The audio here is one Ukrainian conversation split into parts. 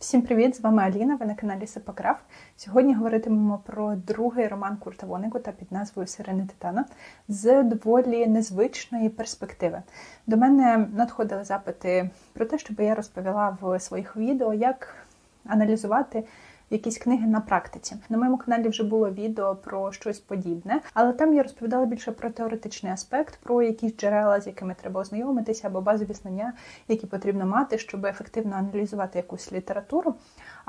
Всім привіт! З вами Аліна. Ви на каналі Сепограф. Сьогодні говоритимемо про другий роман Курта Вонегута під назвою Сирени Титана з доволі незвичної перспективи. До мене надходили запити про те, щоб я розповіла в своїх відео, як аналізувати якісь книги на практиці. На моєму каналі вже було відео про щось подібне, але там я розповідала більше про теоретичний аспект, про якісь джерела, з якими треба ознайомитися, або базові знання, які потрібно мати, щоб ефективно аналізувати якусь літературу.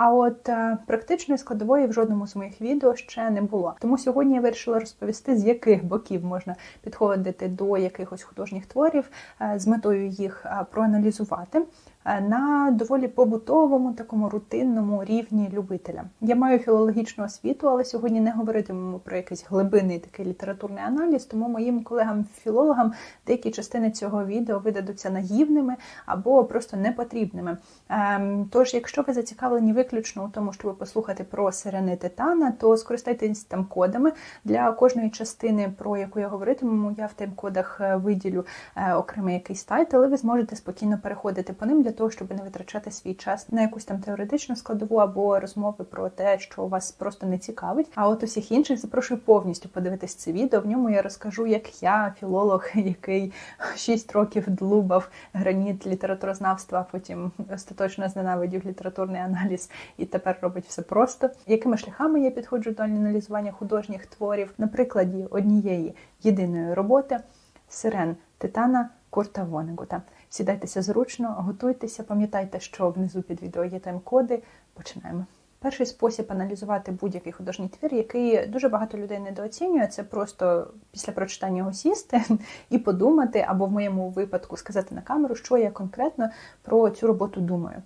А от е, практичної складової в жодному з моїх відео ще не було. Тому сьогодні я вирішила розповісти, з яких боків можна підходити до якихось художніх творів е, з метою їх е, проаналізувати. На доволі побутовому, такому рутинному рівні любителя. Я маю філологічну освіту, але сьогодні не говоритимемо про якийсь глибинний такий літературний аналіз, тому моїм колегам-філологам деякі частини цього відео видадуться наївними або просто непотрібними. Ем, тож, якщо ви зацікавлені виключно у тому, щоб послухати про сирени титана, то скористайтесь там кодами для кожної частини, про яку я говоритиму, я в тайм-кодах е, виділю е, окремий якийсь сайт, але ви зможете спокійно переходити по ним для того, щоб не витрачати свій час на якусь там теоретичну складову або розмови про те, що вас просто не цікавить. А от усіх інших запрошую повністю подивитись це відео. В ньому я розкажу, як я, філолог, який 6 років длубав граніт літературознавства, а потім остаточно зненавидів літературний аналіз і тепер робить все просто. Якими шляхами я підходжу до аналізування художніх творів на прикладі однієї єдиної роботи сирен Титана Курта Вонегута. Сідайтеся зручно, готуйтеся, пам'ятайте, що внизу під відео є тайм-коди. Починаємо. Перший спосіб аналізувати будь-який художній твір, який дуже багато людей недооцінює, це просто після прочитання його сісти і подумати, або в моєму випадку сказати на камеру, що я конкретно про цю роботу думаю.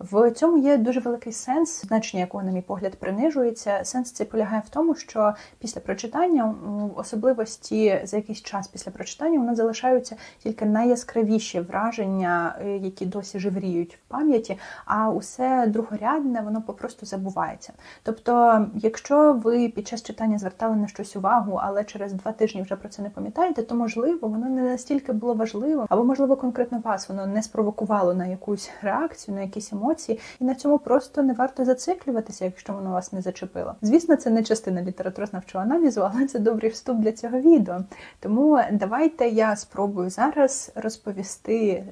В цьому є дуже великий сенс, значення якого, на мій погляд, принижується. Сенс цей полягає в тому, що після прочитання, особливості за якийсь час після прочитання, у нас залишаються тільки найяскравіші враження, е, які досі живріють в пам'яті, а усе другорядне воно попросту забувається. Тобто, якщо ви під час читання звертали на щось увагу, але через два тижні вже про це не пам'ятаєте, то можливо воно не настільки було важливо, або можливо конкретно вас воно не спровокувало на якусь реакцію, на якісь емоції емоції, і на цьому просто не варто зациклюватися, якщо воно вас не зачепило. Звісно, це не частина літературознавчого аналізу, але це добрий вступ для цього відео. Тому давайте я спробую зараз розповісти,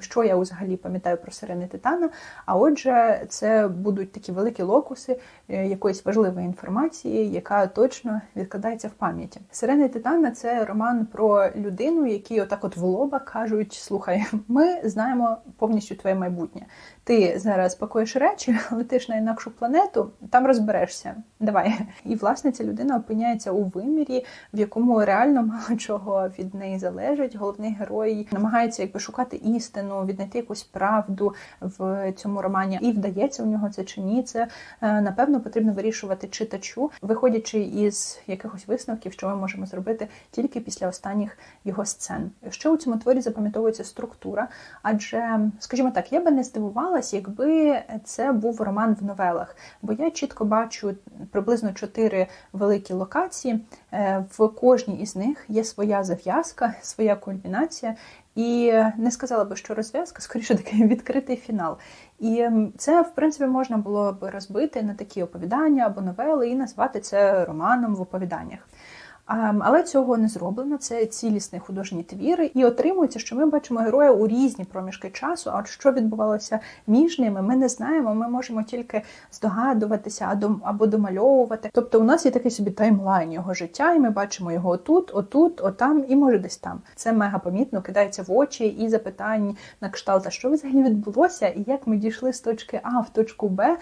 що я взагалі пам'ятаю про сирени Титана. А отже, це будуть такі великі локуси е, якоїсь важливої інформації, яка точно відкладається в пам'яті. Сирени Титана це роман про людину, які отак, от в лоба кажуть: слухай, ми знаємо повністю твоє майбутнє. Ти зараз пакуєш речі, летиш на інакшу планету, там розберешся. Давай. І власне ця людина опиняється у вимірі, в якому реально мало чого від неї залежить. Головний герой намагається якби шукати істину, віднайти якусь правду в цьому романі. І вдається у нього це чи ні. Це е, напевно потрібно вирішувати читачу, виходячи із якихось висновків, що ми можемо зробити тільки після останніх його сцен. Що у цьому творі запам'ятовується структура, адже, скажімо так, я би не здивувалась, якби якби це був роман в новелах. Бо я чітко бачу приблизно чотири великі локації. Е, в кожній із них є своя зав'язка, своя кульмінація. І не сказала би, що розв'язка, скоріше такий відкритий фінал. І це, в принципі, можна було б розбити на такі оповідання або новели і назвати це романом в оповіданнях. Але цього не зроблено. Це цілісний художній твір, і отримується, що ми бачимо героя у різні проміжки часу. А що відбувалося між ними, ми не знаємо. Ми можемо тільки здогадуватися або домальовувати. Тобто, у нас є такий собі таймлайн його життя, і ми бачимо його отут, отут, отам, і може десь там. Це мега помітно кидається в очі і запитань на кшталт, що взагалі відбулося, і як ми дійшли з точки А в точку Б,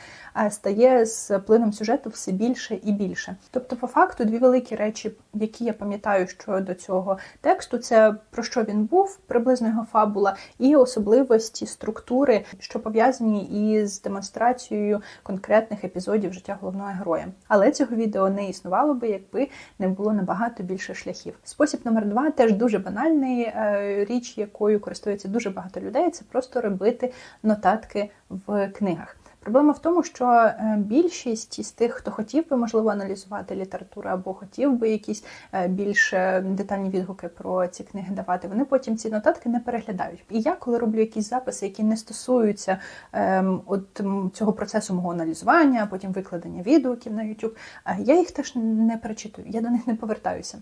стає з плином сюжету все більше і більше. Тобто, по факту, дві великі речі які я пам'ятаю щодо цього тексту, це про що він був, приблизно його фабула, і особливості структури, що пов'язані із демонстрацією конкретних епізодів життя головного героя. Але цього відео не існувало би, якби не було набагато більше шляхів. Спосіб номер два теж дуже банальний е, річ, якою користується дуже багато людей. Це просто робити нотатки в книгах. Проблема в тому, що е, більшість із тих, хто хотів би можливо аналізувати літературу або хотів би якісь е, більш детальні відгуки про ці книги давати, вони потім ці нотатки не переглядають. І я, коли роблю якісь записи, які не стосуються ем, от цього процесу мого аналізування, а потім викладення відгуків на YouTube, е, я їх теж не перечитую, я до них не повертаюся.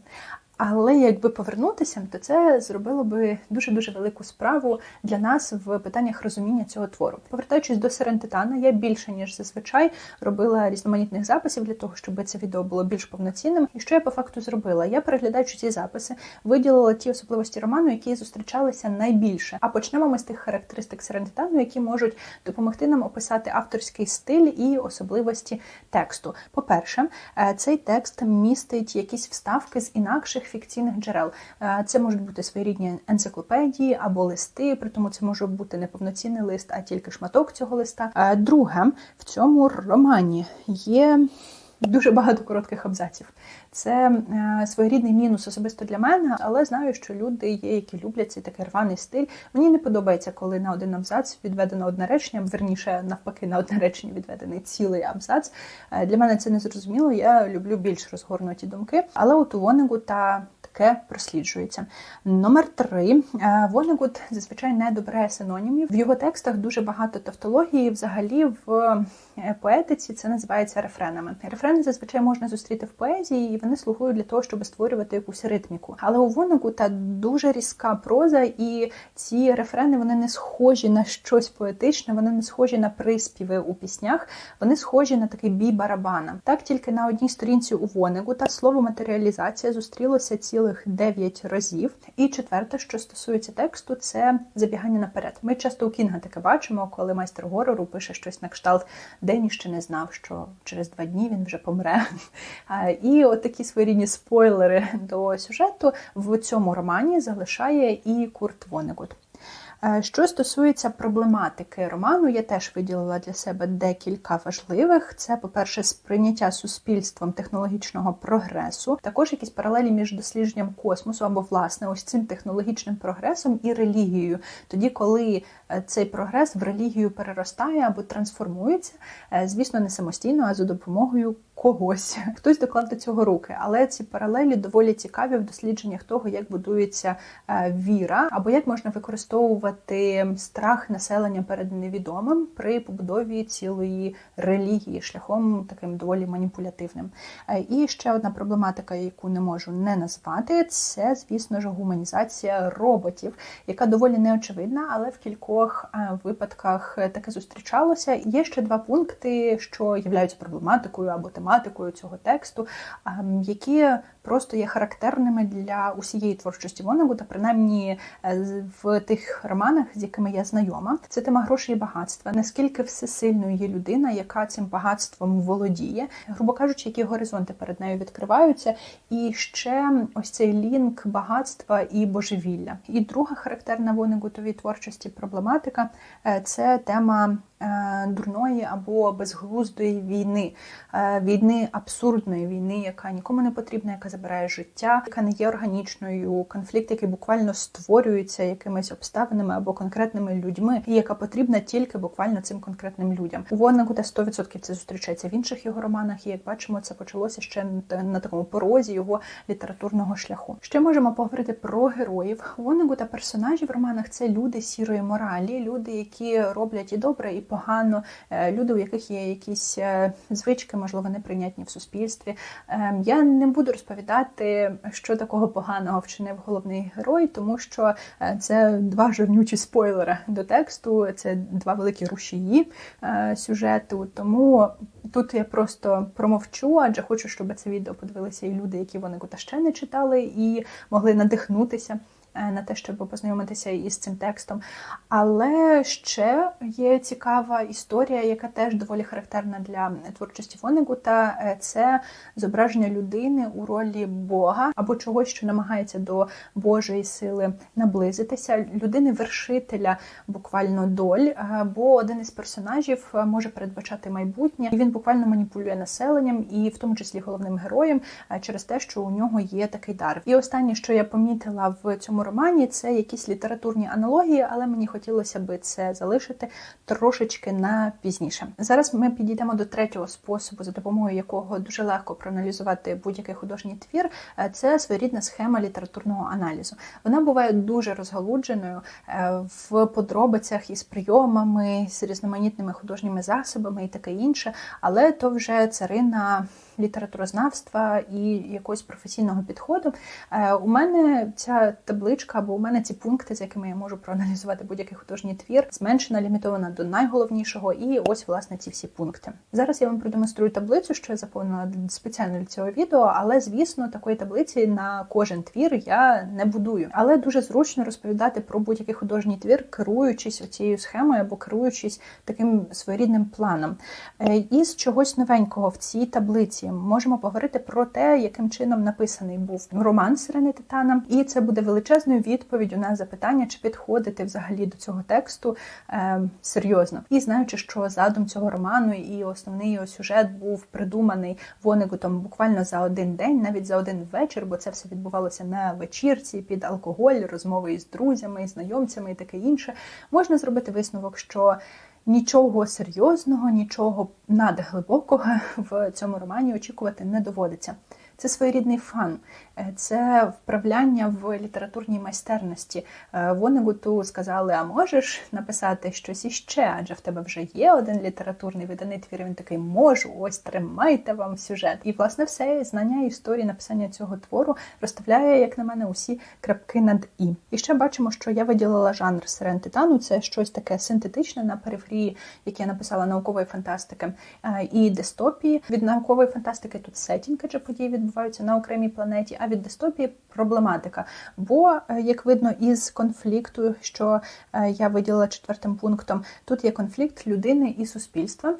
Але якби повернутися, то це зробило би дуже дуже велику справу для нас в питаннях розуміння цього твору. Повертаючись до Серентитана, я більше ніж зазвичай робила різноманітних записів для того, щоб це відео було більш повноцінним. І що я по факту зробила? Я переглядаючи ці записи, виділила ті особливості роману, які зустрічалися найбільше. А почнемо ми з тих характеристик Серентитану, які можуть допомогти нам описати авторський стиль і особливості тексту. По перше, е, цей текст містить якісь вставки з інакших фікційних джерел. Е, це можуть бути своєрідні енциклопедії або листи, при тому це може бути не повноцінний лист, а тільки шматок цього листа. Е, друге, в цьому романі є. Дуже багато коротких абзаців. Це е, своєрідний мінус особисто для мене, але знаю, що люди є, які люблять цей такий рваний стиль. Мені не подобається, коли на один абзац відведено одне речення, верніше навпаки, на одне речення відведений цілий абзац. Е, для мене це не зрозуміло. Я люблю більш розгорнуті думки. Але от у Вонегу та таке просліджується. Номер три е, Вонегут зазвичай не добре синонімів. В його текстах дуже багато тавтології. Взагалі, в е, поетиці це називається рефренами. Рефрени зазвичай можна зустріти в поезії, і вони слугують для того, щоб створювати якусь ритміку. Але у Вонегута дуже різка проза, і ці рефрени вони не схожі на щось поетичне, вони не схожі на приспіви у піснях, вони схожі на такий бій барабана. Так тільки на одній сторінці у Вонегута слово матеріалізація зустрілося ціле. 1,9 разів. І четверте, що стосується тексту, це забігання наперед. Ми часто у Кінга таке бачимо, коли майстер горору пише щось на кшталт, Дені ще не знав, що через два дні він вже помре. І от такі своєрідні спойлери до сюжету в цьому романі залишає і Курт Вонегут. Е, що стосується проблематики роману, я теж виділила для себе декілька важливих. Це, по-перше, сприйняття суспільством технологічного прогресу, також якісь паралелі між дослідженням космосу або, власне, ось цим технологічним прогресом і релігією. Тоді, коли е, цей прогрес в релігію переростає або трансформується, е, звісно, не самостійно, а за допомогою когось. Хтось доклав до цього руки, але ці паралелі доволі цікаві в дослідженнях того, як будується віра, або як можна використовувати страх населення перед невідомим при побудові цілої релігії шляхом таким доволі маніпулятивним. Е, і ще одна проблематика, яку не можу не назвати, це, звісно ж, гуманізація роботів, яка доволі неочевидна, але в кількох е, випадках таке зустрічалося. Є ще два пункти, що являються проблематикою або тематикою цього тексту, ем, які просто є характерними для усієї творчості Вонегута, принаймні е, в тих романах, з якими я знайома. Це тема грошей і багатства. Наскільки всесильною є людина, яка цим багатством володіє, грубо кажучи, які горизонти перед нею відкриваються, і ще ось цей лінк багатства і божевілля. І друга характерна Вонегутовій творчості проблематика е, це тема дурної або безглуздої війни, е, війни абсурдної війни, яка нікому не потрібна, яка забирає життя, яка не є органічною, конфлікт, який буквально створюється якимись обставинами або конкретними людьми, і яка потрібна тільки буквально цим конкретним людям. У Воннегута 100% це зустрічається в інших його романах. І як бачимо, це почалося ще на такому порозі його літературного шляху. Ще можемо поговорити про героїв. Воннегута персонажі в романах це люди сірої моралі, люди, які роблять і добре, і погано, е, люди, у яких є якісь е, звички, можливо, неприйнятні в суспільстві. Ем, я не буду розповідати, що такого поганого вчинив головний герой, тому що е, це два жирнючі спойлери до тексту, це два великі рушії сюжету. Тому тут я просто промовчу, адже хочу, щоб це відео подивилися і люди, які вони ще не читали, і могли надихнутися. Е, на те, щоб познайомитися із цим текстом. Але ще є цікава історія, яка теж доволі характерна для творчості Вонегута. Е, це зображення людини у ролі Бога або чогось, що намагається до Божої сили наблизитися. Людини-вершителя буквально доль, е, бо один із персонажів може передбачати майбутнє, і він буквально маніпулює населенням, і в тому числі головним героєм через те, що у нього є такий дар. І останнє, що я помітила в цьому романі це якісь літературні аналогії, але мені хотілося би це залишити трошечки на пізніше. Зараз ми підійдемо до третього способу, за допомогою якого дуже легко проаналізувати будь-який художній твір. Е, це своєрідна схема літературного аналізу. Вона буває дуже розгалудженою е, в подробицях із прийомами, з різноманітними художніми засобами і таке інше, але то вже царина літературознавства і якогось професійного підходу. Е, у мене ця табличка, або у мене ці пункти, з якими я можу проаналізувати будь-який художній твір, зменшена, лімітована до найголовнішого, і ось власне ці всі пункти. Зараз я вам продемонструю таблицю, що я заповнила спеціально для цього відео, але звісно, такої таблиці на кожен твір я не будую. Але дуже зручно розповідати про будь-який художній твір, керуючись оцією схемою або керуючись таким своєрідним планом. Е, із чогось новенького в цій таблиці можемо поговорити про те, яким чином написаний був роман Сирени Титана, і це буде величезною відповіддю на запитання, чи підходити взагалі до цього тексту е, серйозно. І знаючи, що задум цього роману і основний його сюжет був придуманий Вонегутом буквально за один день, навіть за один вечір, бо це все відбувалося на вечірці під алкоголь, розмови із друзями, знайомцями і таке інше, можна зробити висновок, що нічого серйозного, нічого надглибокого в цьому романі очікувати не доводиться. Це своєрідний фан, це вправляння в літературній майстерності. Е, Вонегуту сказали: а можеш написати щось іще? Адже в тебе вже є один літературний виданий твір. Він такий можу, ось тримайте вам сюжет. І власне все знання історії написання цього твору розставляє, як на мене, усі крапки над і. І ще бачимо, що я виділила жанр Сирен Титану. Це щось таке синтетичне на периферії, яке я написала наукової фантастики е, і дистопії. Від наукової фантастики тут сетінг, адже події відбуваються на окремій планеті, від дистопії проблематика. Бо, е, як видно, із конфлікту, що е, я виділила четвертим пунктом, тут є конфлікт людини і суспільства.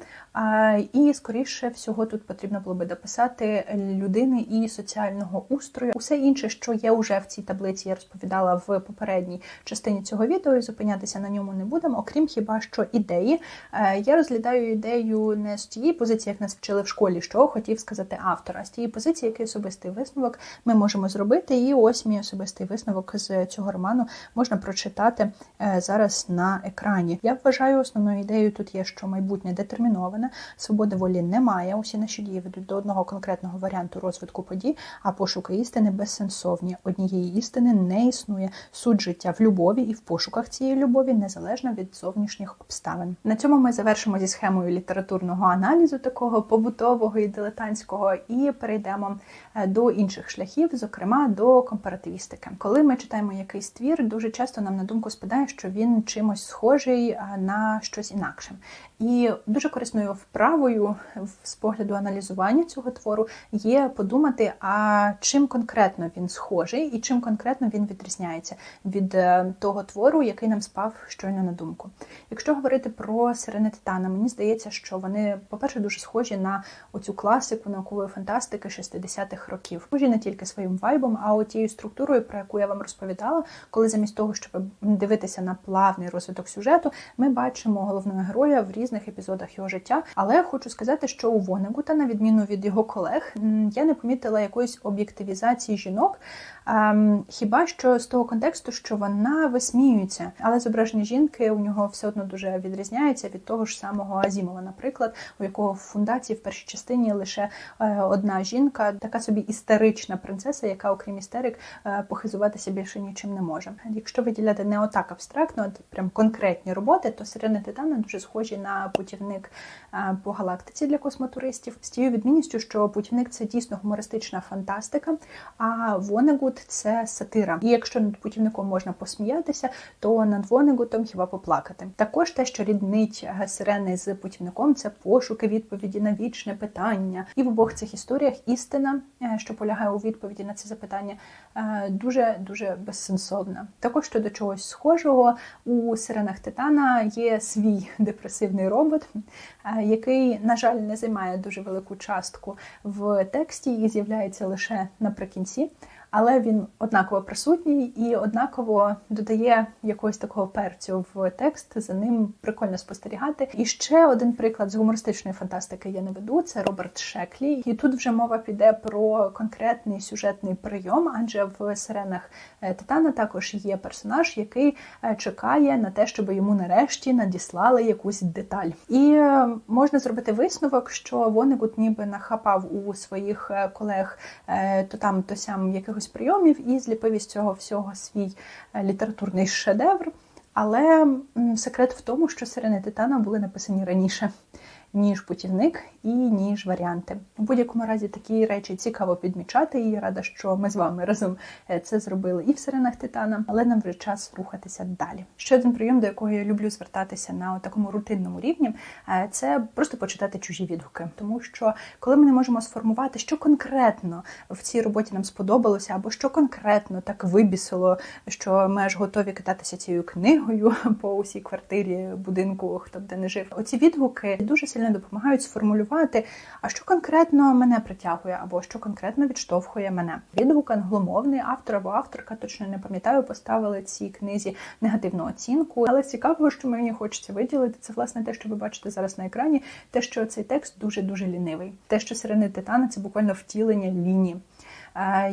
І, скоріше всього, тут потрібно було би дописати людини і соціального устрою. Усе інше, що є вже в цій таблиці, я розповідала в попередній частині цього відео, і зупинятися на ньому не будемо, окрім хіба що ідеї. Е, я розглядаю ідею не з тієї позиції, як нас вчили в школі, що хотів сказати автор, а з тієї позиції, який особистий висновок ми можемо зробити. І ось мій особистий висновок з цього роману можна прочитати е, зараз на екрані. Я вважаю, основною ідеєю тут є, що майбутнє детерміноване, свободи волі немає. Усі наші дії ведуть до одного конкретного варіанту розвитку подій, а пошуки істини безсенсовні. Однієї істини не існує. Суть життя в любові і в пошуках цієї любові незалежно від зовнішніх обставин. На цьому ми завершимо зі схемою літературного аналізу, такого побутового і дилетантського, і перейдемо Е, до інших шляхів, зокрема до компаративістики. Коли ми читаємо якийсь твір, дуже часто нам на думку спадає, що він чимось схожий на щось інакше. І дуже корисною вправою з погляду аналізування цього твору є подумати, а чим конкретно він схожий і чим конкретно він відрізняється від е, того твору, який нам спав щойно на думку. Якщо говорити про сирени Титана, мені здається, що вони, по-перше, дуже схожі на оцю класику наукової фантастики 60-х років. Схожі не тільки своїм вайбом, а тією структурою, про яку я вам розповідала, коли замість того, щоб дивитися на плавний розвиток сюжету, ми бачимо головного героя в різних різних епізодах його життя. Але я хочу сказати, що у Вонегута, на відміну від його колег, я не помітила якоїсь об'єктивізації жінок. Ем, хіба що з того контексту, що вона висміюється, але зображення жінки у нього все одно дуже відрізняється від того ж самого Азімова, наприклад, у якого в фундації в першій частині лише е, одна жінка, така собі істерична принцеса, яка, окрім істерик, е, похизуватися більше нічим не може. Якщо виділяти не отак абстрактно, а прям конкретні роботи, то сирени Титана дуже схожі на путівник е, по галактиці для космотуристів з тією відмінністю, що путівник це дійсно гумористична фантастика, а Вонегут це сатира. І якщо над путівником можна посміятися, то над Вонегутом хіба поплакати. Також те, що ріднить сирени з путівником, це пошуки відповіді на вічне питання. І в обох цих історіях істина, е, що полягає у відповіді на це запитання, е, дуже дуже безсенсовна. Також щодо чогось схожого у сиренах Титана є свій депресивний робот, е, який, на жаль, не займає дуже велику частку в тексті і з'являється лише наприкінці. Але він однаково присутній і однаково додає якогось такого перцю в текст. За ним прикольно спостерігати. І ще один приклад з гумористичної фантастики я наведу це Роберт Шеклі. І тут вже мова піде про конкретний сюжетний прийом, адже в сиренах е, Титана також є персонаж, який е, чекає на те, щоб йому нарешті надіслали якусь деталь. І е, можна зробити висновок, що Вонегут ніби нахапав у своїх колег то там, то сям якихось прийомів і зліпив із цього всього свій літературний шедевр. Але секрет в тому, що сирени Титана були написані раніше ніж путівник і ніж варіанти. У будь-якому разі такі речі цікаво підмічати. І я рада, що ми з вами разом е, це зробили і в сиренах Титана, але нам вже час рухатися далі. Ще один прийом, до якого я люблю звертатися на такому рутинному рівні, е, це просто почитати чужі відгуки, тому що коли ми не можемо сформувати, що конкретно в цій роботі нам сподобалося, або що конкретно так вибісило, що ми аж готові кататися цією книгою по усій квартирі, будинку, хто б де не жив. Оці відгуки дуже сильно допомагають сформулювати, а що конкретно мене притягує, або що конкретно відштовхує мене. Відгук англомовний автор або авторка, точно не пам'ятаю, поставили цій книзі негативну оцінку. Але цікаво, що мені хочеться виділити, це власне те, що ви бачите зараз на екрані, те, що цей текст дуже дуже лінивий. Те, що середини титана це буквально втілення лінії.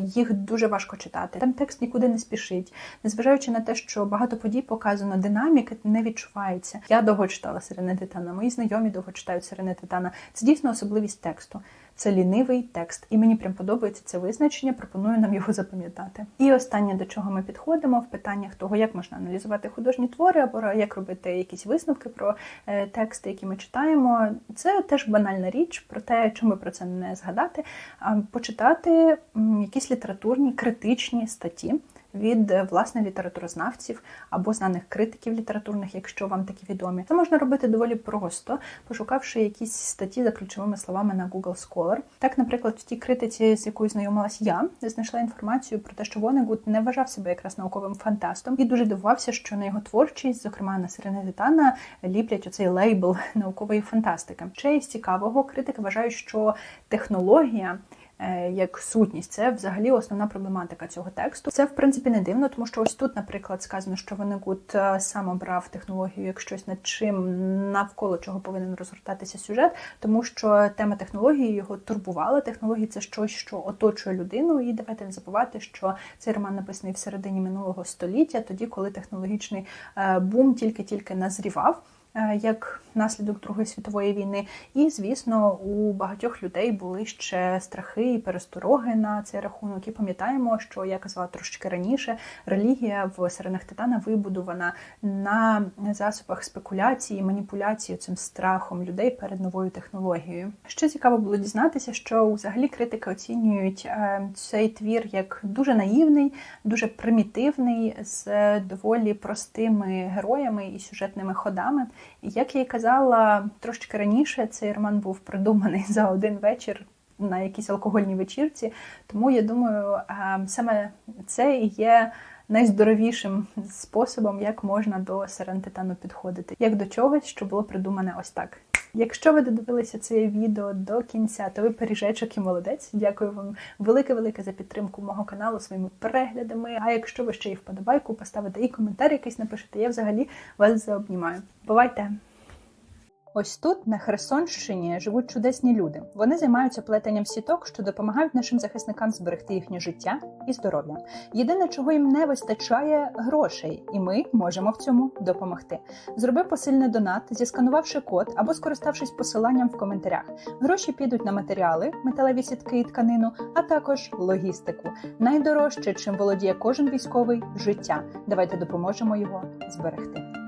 Їх дуже важко читати. Там текст нікуди не спішить, незважаючи на те, що багато подій показано, динаміка не відчувається. Я довго читала Сирени Титана, мої знайомі довго читають Сирене Титана. Це дійсно особливість тексту. Це лінивий текст, і мені прям подобається це визначення. Пропоную нам його запам'ятати. І останнє до чого ми підходимо в питаннях того, як можна аналізувати художні твори, або як робити якісь висновки про е, тексти, які ми читаємо. Це теж банальна річ, про те, чому про це не згадати, а почитати якісь літературні критичні статті від е, власне літературознавців або знаних критиків літературних, якщо вам такі відомі. Це можна робити доволі просто, пошукавши якісь статті за ключовими словами на Google Scholar. Так, наприклад, в тій критиці, з якою знайомилась я, знайшла інформацію про те, що Вонегут не вважав себе якраз науковим фантастом і дуже дивувався, що на його творчість, зокрема на Сирени Титана, ліплять оцей лейбл наукової фантастики. Ще із цікавого критики вважають, що технологія. Е, як сутність. Це взагалі основна проблематика цього тексту. Це в принципі не дивно, тому що ось тут, наприклад, сказано, що Венегут е, сам обрав технологію як щось над чим навколо чого повинен розгортатися сюжет, тому що тема технології його турбувала. Технології це щось, що оточує людину, і давайте не забувати, що цей роман написаний в середині минулого століття, тоді коли технологічний е, бум тільки-тільки назрівав. Як наслідок Другої світової війни. І, звісно, у багатьох людей були ще страхи і перестороги на цей рахунок. І пам'ятаємо, що я казала трошки раніше, релігія в середних титана вибудована на засобах спекуляції, маніпуляції цим страхом людей перед новою технологією. Ще цікаво було дізнатися, що взагалі критики оцінюють е, цей твір як дуже наївний, дуже примітивний, з доволі простими героями і сюжетними ходами. Як я й казала трошки раніше, цей роман був придуманий за один вечір на якійсь алкогольній вечірці. Тому я думаю, саме це і є найздоровішим способом, як можна до серентитану підходити, як до чогось, що було придумане ось так. Якщо ви додивилися це відео до кінця, то ви періжечок і молодець. Дякую вам велике-велике за підтримку мого каналу своїми переглядами. А якщо ви ще й вподобайку, поставите і коментар якийсь напишете, я взагалі вас заобнімаю. Бувайте! Ось тут, на Херсонщині, живуть чудесні люди. Вони займаються плетенням сіток, що допомагають нашим захисникам зберегти їхнє життя і здоров'я. Єдине, чого їм не вистачає грошей, і ми можемо в цьому допомогти. Зроби посильний донат, зісканувавши код або скориставшись посиланням в коментарях. Гроші підуть на матеріали, металеві сітки і тканину, а також логістику. Найдорожче, чим володіє кожен військовий життя. Давайте допоможемо його зберегти.